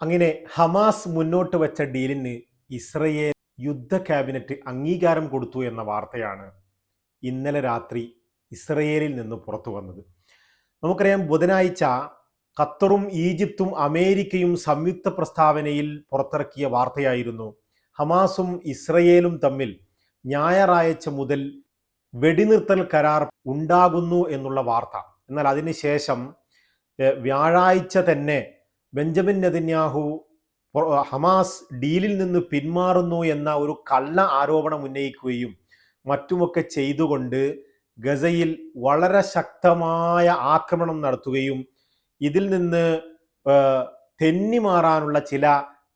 അങ്ങനെ ഹമാസ് മുന്നോട്ട് വെച്ച ഡീലിന് ഇസ്രയേൽ യുദ്ധ ക്യാബിനറ്റ് അംഗീകാരം കൊടുത്തു എന്ന വാർത്തയാണ് ഇന്നലെ രാത്രി ഇസ്രയേലിൽ നിന്ന് പുറത്തു വന്നത്. നമുക്കറിയാം ബുധനാഴ്ച ഖത്തറും ഈജിപ്തും അമേരിക്കയും സംയുക്ത പ്രസ്താവനയിൽ പുറത്തിറക്കിയ വാർത്തയായിരുന്നു ഹമാസും ഇസ്രയേലും തമ്മിൽ ഞായറാഴ്ച മുതൽ വെടിനിർത്തൽ കരാർ ഉണ്ടാകുന്നു എന്നുള്ള വാർത്ത. എന്നാൽ അതിനുശേഷം വ്യാഴാഴ്ച തന്നെ ബെഞ്ചമിൻ നെതന്യാഹു ഹമാസ് ഡീലിൽ നിന്ന് പിന്മാറുന്നു എന്ന ഒരു കള്ള ആരോപണം ഉന്നയിക്കുകയും മറ്റുമൊക്കെ ചെയ്തുകൊണ്ട് ഗസയിൽ വളരെ ശക്തമായ ആക്രമണം നടത്തുകയും ഇതിൽ നിന്ന് തെന്നി തെന്നിമാറാനുള്ള ചില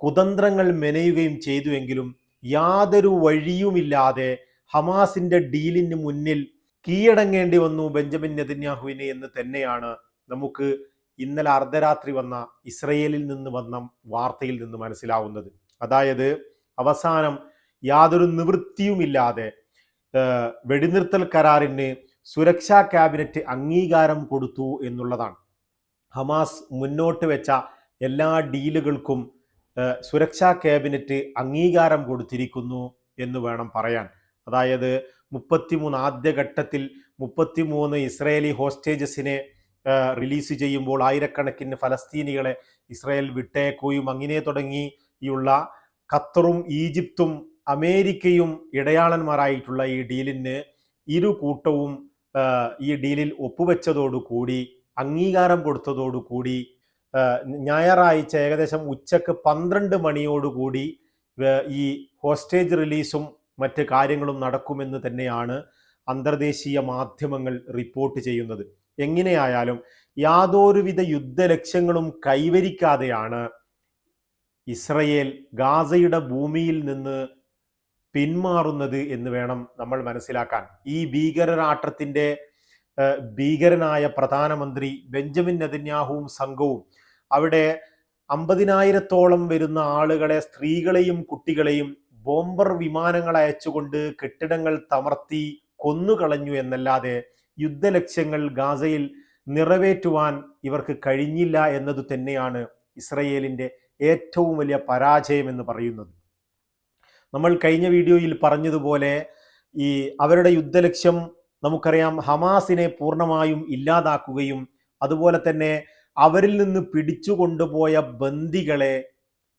കുതന്ത്രങ്ങൾ മെനയുകയും ചെയ്തുവെങ്കിലും യാതൊരു വഴിയുമില്ലാതെ ഹമാസിന്റെ ഡീലിന് മുന്നിൽ കീഴടങ്ങേണ്ടി വന്നു ബെഞ്ചമിൻ നെതന്യാഹുവിന് എന്ന് തന്നെയാണ് നമുക്ക് ഇന്നലെ അർദ്ധരാത്രി വന്ന ഇസ്രയേലിൽ നിന്ന് വന്ന വാർത്തയിൽ നിന്ന് മനസ്സിലാവുന്നത്. അതായത് അവസാനം യാതൊരു നിവൃത്തിയുമില്ലാതെ വെടിനിർത്തൽ കരാറിന് സുരക്ഷാ ക്യാബിനറ്റ് അംഗീകാരം കൊടുത്തു എന്നുള്ളതാണ്. ഹമാസ് മുന്നോട്ട് വെച്ച എല്ലാ ഡീലുകൾക്കും സുരക്ഷാ ക്യാബിനറ്റ് അംഗീകാരം കൊടുത്തിരിക്കുന്നു എന്ന് വേണം പറയാൻ. അതായത് മുപ്പത്തിമൂന്ന് ആദ്യഘട്ടത്തിൽ മുപ്പത്തിമൂന്ന് ഇസ്രയേലി ഹോസ്റ്റേജസിനെ റിലീസ് ചെയ്യുമ്പോൾ ആയിരക്കണക്കിന് ഫലസ്തീനികളെ ഇസ്രായേൽ വിട്ടേക്കുകയും അങ്ങനെ തുടങ്ങിയുള്ള ഖത്തറും ഈജിപ്തും അമേരിക്കയും ഇടയാളന്മാരായിട്ടുള്ള ഈ ഡീലിന് ഇരു കൂട്ടവും ഈ ഡീലിൽ ഒപ്പുവെച്ചതോടുകൂടി അംഗീകാരം കൊടുത്തതോടുകൂടി കൂടി ഞായറാഴ്ച ഏകദേശം ഉച്ചയ്ക്ക് പന്ത്രണ്ട് മണിയോടുകൂടി കൂടി ഈ ഹോസ്റ്റേജ് റിലീസും മറ്റ് കാര്യങ്ങളും നടക്കുമെന്ന് തന്നെയാണ് അന്തർദേശീയ മാധ്യമങ്ങൾ റിപ്പോർട്ട് ചെയ്യുന്നത്. എങ്ങനെയായാലും യാതൊരുവിധ യുദ്ധലക്ഷ്യങ്ങളും കൈവരിക്കാതെയാണ് ഇസ്രയേൽ ഗാസയുടെ ഭൂമിയിൽ നിന്ന് പിന്മാറുന്നത് എന്ന് വേണം നമ്മൾ മനസ്സിലാക്കാൻ. ഈ ഭീകരരാട്ടത്തിന്റെ ഭീകരനായ പ്രധാനമന്ത്രി ബെഞ്ചമിൻ നെതന്യാഹുവും സംഘവും അവിടെ അമ്പതിനായിരത്തോളം വരുന്ന ആളുകളെ സ്ത്രീകളെയും കുട്ടികളെയും ബോംബർ വിമാനങ്ങൾ അയച്ചുകൊണ്ട് കെട്ടിടങ്ങൾ തമർത്തി കൊന്നുകളഞ്ഞു എന്നല്ലാതെ യുദ്ധലക്ഷ്യങ്ങൾ ഗാസയിൽ നിറവേറ്റുവാൻ ഇവർക്ക് കഴിഞ്ഞില്ല എന്നത് തന്നെയാണ് ഇസ്രയേലിന്റെ ഏറ്റവും വലിയ പരാജയം എന്ന് പറയുന്നത്. നമ്മൾ കഴിഞ്ഞ വീഡിയോയിൽ പറഞ്ഞതുപോലെ ഈ അവരുടെ യുദ്ധലക്ഷ്യം നമുക്കറിയാം ഹമാസിനെ പൂർണമായും ഇല്ലാതാക്കുകയും അതുപോലെ തന്നെ അവരിൽ നിന്ന് പിടിച്ചു കൊണ്ടുപോയ ബന്ദികളെ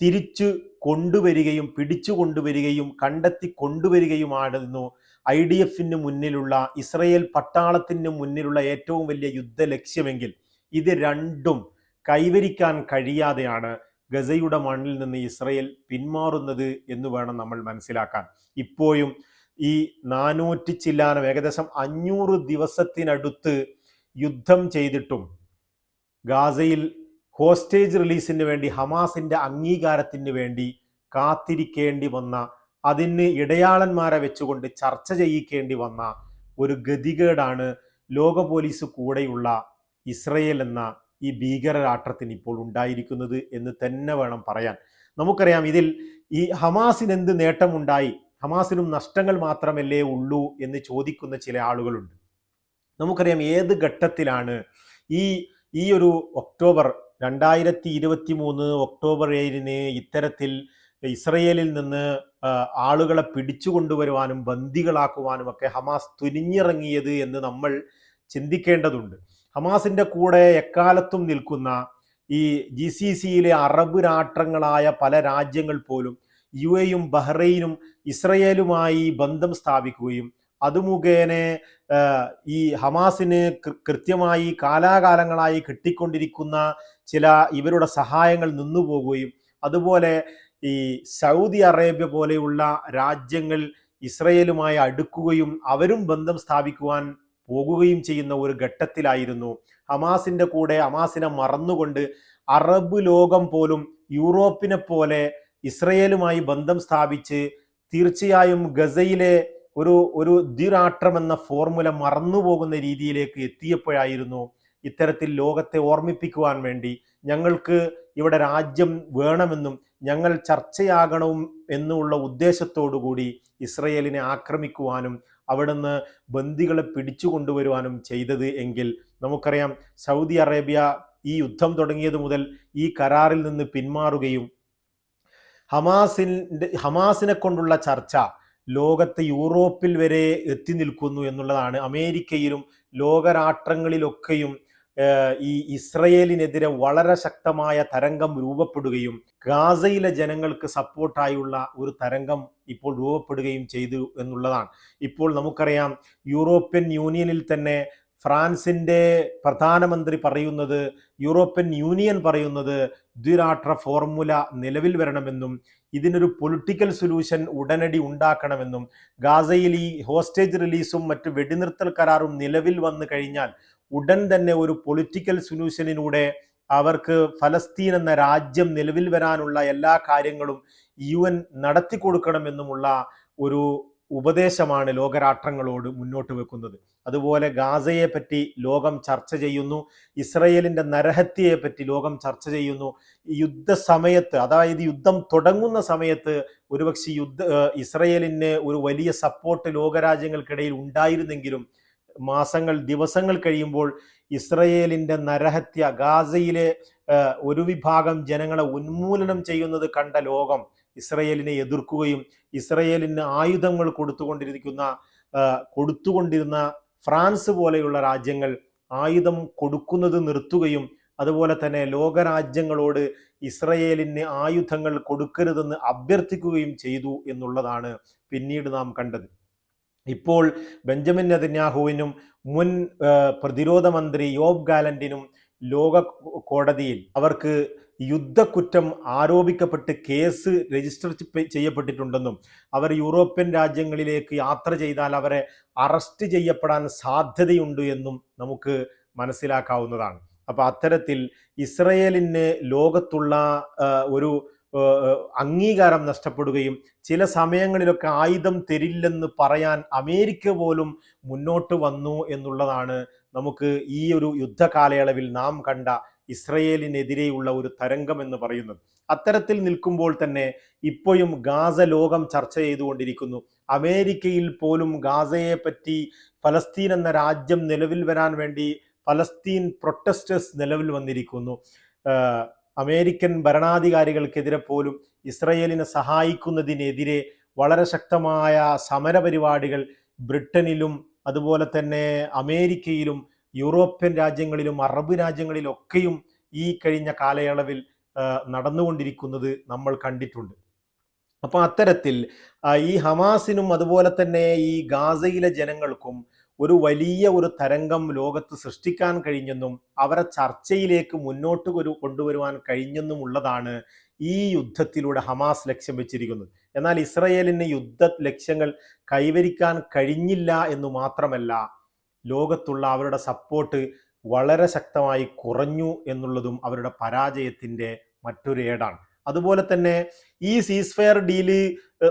തിരിച്ചു കൊണ്ടുവരികയും പിടിച്ചു കൊണ്ടുവരികയും കണ്ടെത്തി കൊണ്ടുവരികയുമായിരുന്നു ഐ ഡി എഫിന് മുന്നിലുള്ള ഇസ്രയേൽ പട്ടാളത്തിന് മുന്നിലുള്ള ഏറ്റവും വലിയ യുദ്ധ ലക്ഷ്യമെങ്കിൽ ഇത് രണ്ടും കൈവരിക്കാൻ കഴിയാതെയാണ് ഗസയുടെ മണ്ണിൽ നിന്ന് ഇസ്രയേൽ പിന്മാറുന്നത് എന്ന് വേണം നമ്മൾ മനസ്സിലാക്കാൻ. ഇപ്പോഴും ഈ നാനൂറ്റി ചില്ലാനം ഏകദേശം അഞ്ഞൂറ് ദിവസത്തിനടുത്ത് യുദ്ധം ചെയ്തിട്ടും ഗാസയിൽ ഹോസ്റ്റേജ് റിലീസിന് വേണ്ടി ഹമാസിന്റെ അംഗീകാരത്തിന് വേണ്ടി കാത്തിരിക്കേണ്ടി വന്ന അതിന് ഇടയാളന്മാരെ വെച്ചുകൊണ്ട് ചർച്ച ചെയ്യിക്കേണ്ടി വന്ന ഒരു ഗതികേടാണ് ലോക പോലീസ് കൂടെയുള്ള ഇസ്രയേൽ എന്ന ഈ ഭീകരരാഷ്ട്രത്തിന് ഇപ്പോൾ ഉണ്ടായിരിക്കുന്നത് എന്ന് തന്നെ വേണം പറയാൻ. നമുക്കറിയാം ഇതിൽ ഈ ഹമാസിന് എന്ത് നേട്ടമുണ്ടായി? ഹമാസിനും നഷ്ടങ്ങൾ മാത്രമല്ലേ ഉള്ളൂ എന്ന് ചോദിക്കുന്ന ചില ആളുകളുണ്ട്. നമുക്കറിയാം ഏത് ഘട്ടത്തിലാണ് ഈ ഈ ഒരു ഒക്ടോബർ രണ്ടായിരത്തി ഇരുപത്തി മൂന്ന് ഒക്ടോബർ ഏഴിന് ഇത്തരത്തിൽ ഇസ്രയേലിൽ നിന്ന് ആളുകളെ പിടിച്ചു കൊണ്ടുവരുവാനും ബന്ദികളാക്കുവാനും ഒക്കെ ഹമാസ് തുനിഞ്ഞിറങ്ങിയത് എന്ന് നമ്മൾ ചിന്തിക്കേണ്ടതുണ്ട്. ഹമാസിന്റെ കൂടെ എക്കാലത്തും നിൽക്കുന്ന ഈ ജി സി സിയിലെ അറബ് രാഷ്ട്രങ്ങളായ പല രാജ്യങ്ങൾ പോലും യു എയും ബഹ്റൈനും ഇസ്രയേലുമായി ബന്ധം സ്ഥാപിക്കുകയും അത് മുഖേന ഈ ഹമാസിന് കൃത്യമായി കാലാകാലങ്ങളായി കിട്ടിക്കൊണ്ടിരിക്കുന്ന ചില ഇവരുടെ സഹായങ്ങൾ നിന്നുപോകുകയും അതുപോലെ ഈ സൗദി അറേബ്യ പോലെയുള്ള രാജ്യങ്ങൾ ഇസ്രയേലുമായി അടുക്കുകയും അവരും ബന്ധം സ്ഥാപിക്കുവാൻ പോകുകയും ചെയ്യുന്ന ഒരു ഘട്ടത്തിലായിരുന്നു. ഹമാസിന്റെ കൂടെ ഹമാസിനെ മറന്നുകൊണ്ട് അറബ് ലോകം പോലും യൂറോപ്പിനെ പോലെ ഇസ്രയേലുമായി ബന്ധം സ്ഥാപിച്ച് തീർച്ചയായും ഗസയിലെ ഒരു ഒരു ദ്വിരാഷ്ട്രം എന്ന ഫോർമുല മറന്നുപോകുന്ന രീതിയിലേക്ക് എത്തിയപ്പോഴായിരുന്നു ഇത്തരത്തിൽ ലോകത്തെ ഓർമ്മിപ്പിക്കുവാൻ വേണ്ടി ഞങ്ങൾക്ക് ഇവിടെ രാജ്യം വേണമെന്നും ഞങ്ങൾ ചർച്ചയാകണം എന്നുള്ള ഉദ്ദേശത്തോടു കൂടി ഇസ്രയേലിനെ ആക്രമിക്കുവാനും അവിടുന്ന് ബന്ദികളെ പിടിച്ചു കൊണ്ടുവരുവാനും ചെയ്തത് എങ്കിൽ നമുക്കറിയാം സൗദി അറേബ്യ ഈ യുദ്ധം തുടങ്ങിയത് മുതൽ ഈ കരാറിൽ നിന്ന് പിന്മാറുകയും ഹമാസിന്റെ ഹമാസിനെ കൊണ്ടുള്ള ചർച്ച ലോകത്തെ യൂറോപ്പിൽ വരെ എത്തി നിൽക്കുന്നു എന്നുള്ളതാണ്. അമേരിക്കയിലും ലോകരാഷ്ട്രങ്ങളിലൊക്കെയും ഈ ഇസ്രയേലിനെതിരെ വളരെ ശക്തമായ തരംഗം രൂപപ്പെടുകയും ഗാസയിലെ ജനങ്ങൾക്ക് സപ്പോർട്ടായുള്ള ഒരു തരംഗം ഇപ്പോൾ രൂപപ്പെടുകയും ചെയ്തു എന്നുള്ളതാണ്. ഇപ്പോൾ നമുക്കറിയാം യൂറോപ്യൻ യൂണിയനിൽ തന്നെ ഫ്രാൻസിന്റെ പ്രധാനമന്ത്രി പറയുന്നത് യൂറോപ്യൻ യൂണിയൻ പറയുന്നത് ദ്വിരാഷ്ട്ര ഫോർമുല നിലവിൽ വരണമെന്നും ഇതിനൊരു പൊളിറ്റിക്കൽ സൊല്യൂഷൻ ഉടനടി ഉണ്ടാക്കണമെന്നും ഗാസയിൽ ഈ ഹോസ്റ്റേജ് റിലീസും മറ്റ് വെടിനിർത്തൽ കരാറും നിലവിൽ വന്നു കഴിഞ്ഞാൽ ഉടൻ തന്നെ ഒരു പൊളിറ്റിക്കൽ സൊല്യൂഷനിലൂടെ അവർക്ക് ഫലസ്തീൻ എന്ന രാജ്യം നിലവിൽ വരാനുള്ള എല്ലാ കാര്യങ്ങളും യു എൻ നടത്തി കൊടുക്കണമെന്നുമുള്ള ഒരു ഉപദേശമാണ് ലോകരാഷ്ട്രങ്ങളോട് മുന്നോട്ട് വെക്കുന്നത്. അതുപോലെ ഗാസയെ പറ്റി ലോകം ചർച്ച ചെയ്യുന്നു ഇസ്രയേലിന്റെ നരഹത്യയെ പറ്റി ലോകം ചർച്ച ചെയ്യുന്നു. യുദ്ധ സമയത്ത് അതായത് യുദ്ധം തുടങ്ങുന്ന സമയത്ത് ഒരുപക്ഷെ യുദ്ധ ഇസ്രയേലിന് ഒരു വലിയ സപ്പോർട്ട് ലോകരാജ്യങ്ങൾക്കിടയിൽ ഉണ്ടായിരുന്നെങ്കിലും മാസങ്ങൾ ദിവസങ്ങൾ കഴിയുമ്പോൾ ഇസ്രയേലിന്റെ നരഹത്യ ഗാസയിലെ ഒരു വിഭാഗം ജനങ്ങളെ ഉന്മൂലനം ചെയ്യുന്നത് കണ്ട ലോകം ഇസ്രയേലിനെ എതിർക്കുകയും ഇസ്രയേലിന് ആയുധങ്ങൾ കൊടുത്തുകൊണ്ടിരിക്കുന്ന കൊടുത്തുകൊണ്ടിരുന്ന ഫ്രാൻസ് പോലെയുള്ള രാജ്യങ്ങൾ ആയുധം കൊടുക്കുന്നത് നിർത്തുകയും അതുപോലെ തന്നെ ലോകരാജ്യങ്ങളോട് ഇസ്രയേലിന് ആയുധങ്ങൾ കൊടുക്കരുതെന്ന് അഭ്യർത്ഥിക്കുകയും ചെയ്തു എന്നുള്ളതാണ് പിന്നീട് നാം കണ്ടത്. ഇപ്പോൾ ബെഞ്ചമിൻ നെതന്യാഹുവിനും മുൻ പ്രതിരോധ മന്ത്രി യോബ് ഗാലന്റിനും ലോക കോടതിയിൽ അവർക്ക് യുദ്ധക്കുറ്റം ആരോപിക്കപ്പെട്ട് കേസ് രജിസ്റ്റർ ചെയ്യപ്പെട്ടിട്ടുണ്ടെന്നും അവർ യൂറോപ്യൻ രാജ്യങ്ങളിലേക്ക് യാത്ര ചെയ്താൽ അവരെ അറസ്റ്റ് ചെയ്യപ്പെടാൻ സാധ്യതയുണ്ട് എന്നും നമുക്ക് മനസ്സിലാക്കാവുന്നതാണ്. അപ്പൊ അത്തരത്തിൽ ഇസ്രയേലിന് ലോകത്തുള്ള ഒരു അംഗീകാരം നഷ്ടപ്പെടുകയും ചില സമയങ്ങളിലൊക്കെ ആയുധം തരില്ലെന്ന് പറയാൻ അമേരിക്ക പോലും മുന്നോട്ട് വന്നു എന്നുള്ളതാണ് നമുക്ക് ഈ ഒരു യുദ്ധകാലയളവിൽ നാം കണ്ട ഇസ്രയേലിനെതിരെയുള്ള ഒരു തരംഗം എന്ന് പറയുന്നത്. അത്തരത്തിൽ നിൽക്കുമ്പോൾ തന്നെ ഇപ്പോഴും ഗാസ ലോകം ചർച്ച ചെയ്തുകൊണ്ടിരിക്കുന്നു. അമേരിക്കയിൽ പോലും ഗാസയെ പറ്റി ഫലസ്തീൻ എന്ന രാജ്യം നിലവിൽ വരാൻ വേണ്ടി ഫലസ്തീൻ പ്രൊട്ടസ്റ്റേഴ്സ് നിലവിൽ വന്നിരിക്കുന്നു. അമേരിക്കൻ ഭരണാധികാരികൾക്കെതിരെ പോലും ഇസ്രയേലിനെ സഹായിക്കുന്നതിനെതിരെ വളരെ ശക്തമായ സമരപരിപാടികൾ ബ്രിട്ടനിലും അതുപോലെ തന്നെ അമേരിക്കയിലും യൂറോപ്യൻ രാജ്യങ്ങളിലും അറബ് രാജ്യങ്ങളിലൊക്കെയും ഈ കഴിഞ്ഞ കാലയളവിൽ നടന്നുകൊണ്ടിരിക്കുന്നത് നമ്മൾ കണ്ടിട്ടുണ്ട്. അപ്പൊ അത്തരത്തിൽ ഈ ഹമാസിനും അതുപോലെ തന്നെ ഈ ഗാസയിലെ ജനങ്ങൾക്കും ഒരു വലിയ ഒരു തരംഗം ലോകത്ത് സൃഷ്ടിക്കാൻ കഴിഞ്ഞെന്നും അവരെ ചർച്ചയിലേക്ക് മുന്നോട്ട് ഒരു കൊണ്ടുവരുവാൻ കഴിഞ്ഞെന്നുമുള്ളതാണ് ഈ യുദ്ധത്തിലൂടെ ഹമാസ് ലക്ഷ്യം വെച്ചിരിക്കുന്നത്. എന്നാൽ ഇസ്രയേലിന് യുദ്ധ ലക്ഷ്യങ്ങൾ കൈവരിക്കാൻ കഴിഞ്ഞില്ല എന്ന് മാത്രമല്ല ലോകത്തുള്ള അവരുടെ സപ്പോർട്ട് വളരെ ശക്തമായി കുറഞ്ഞു എന്നുള്ളതും അവരുടെ പരാജയത്തിന്റെ മറ്റൊരു ഏടാണ്. അതുപോലെ തന്നെ ഈ സീസ്ഫെയർ ഡീൽ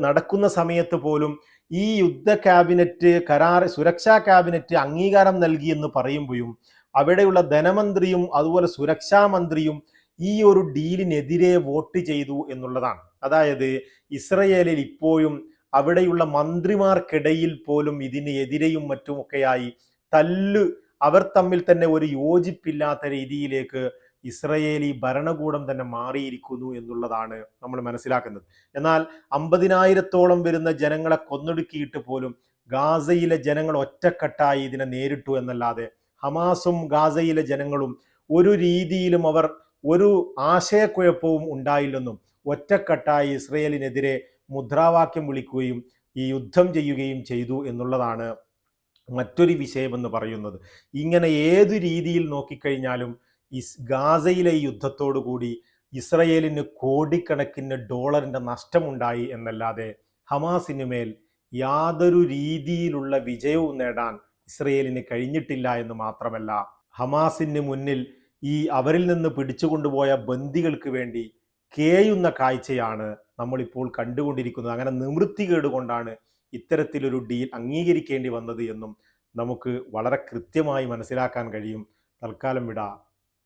നടക്കുന്ന സമയത്ത് പോലും ഈ യുദ്ധ ക്യാബിനറ്റ് കരാർ സുരക്ഷാ ക്യാബിനറ്റ് അംഗീകാരം നൽകി നൽകിയെന്ന് പറയുമ്പോഴും അവിടെയുള്ള ധനമന്ത്രിയും അതുപോലെ സുരക്ഷാ മന്ത്രിയും ഈ ഒരു ഡീലിനെതിരെ വോട്ട് ചെയ്തു എന്നുള്ളതാണ്. അതായത് ഇസ്രയേലിൽ ഇപ്പോഴും അവിടെയുള്ള മന്ത്രിമാർക്കിടയിൽ പോലും ഇതിന് എതിരെയും മറ്റുമൊക്കെയായി തല്ല് അവർ തമ്മിൽ തന്നെ ഒരു യോജിപ്പില്ലാത്ത രീതിയിലേക്ക് ഇസ്രയേലി ഭരണകൂടം തന്നെ മാറിയിരിക്കുന്നു എന്നുള്ളതാണ് നമ്മൾ മനസ്സിലാക്കുന്നത്. എന്നാൽ അമ്പതിനായിരത്തോളം വരുന്ന ജനങ്ങളെ കൊന്നൊടുക്കിയിട്ട് പോലും ഗാസയിലെ ജനങ്ങൾ ഒറ്റക്കെട്ടായി ഇതിനെ നേരിട്ടു എന്നല്ലാതെ ഹമാസും ഗാസയിലെ ജനങ്ങളും ഒരു രീതിയിലും അവർ ഒരു ആശയക്കുഴപ്പവും ഉണ്ടായില്ലെന്നും ഒറ്റക്കെട്ടായി ഇസ്രയേലിനെതിരെ മുദ്രാവാക്യം വിളിക്കുകയും ഈ യുദ്ധം ചെയ്യുകയും ചെയ്തു എന്നുള്ളതാണ് മറ്റൊരു വിഷയമെന്ന് പറയുന്നത്. ഇങ്ങനെ ഏതു രീതിയിൽ നോക്കിക്കഴിഞ്ഞാലും ഗാസയിലെ ഈ യുദ്ധത്തോടു കൂടി ഇസ്രയേലിന് കോടിക്കണക്കിന് ഡോളറിന്റെ നഷ്ടമുണ്ടായി എന്നല്ലാതെ ഹമാസിന് മേൽ യാതൊരു രീതിയിലുള്ള വിജയവും നേടാൻ ഇസ്രയേലിന് കഴിഞ്ഞിട്ടില്ല എന്ന് മാത്രമല്ല ഹമാസിന് മുന്നിൽ ഈ അവരിൽ നിന്ന് പിടിച്ചുകൊണ്ടുപോയ ബന്ദികൾക്ക് വേണ്ടി കേയുന്ന കാഴ്ചയാണ് നമ്മളിപ്പോൾ കണ്ടുകൊണ്ടിരിക്കുന്നത്. അങ്ങനെ നിവൃത്തികേട് കൊണ്ടാണ് ഇത്തരത്തിലൊരു ഡീൽ അംഗീകരിക്കേണ്ടി വന്നത് എന്നും നമുക്ക് വളരെ കൃത്യമായി മനസ്സിലാക്കാൻ കഴിയും. തൽക്കാലം വിട.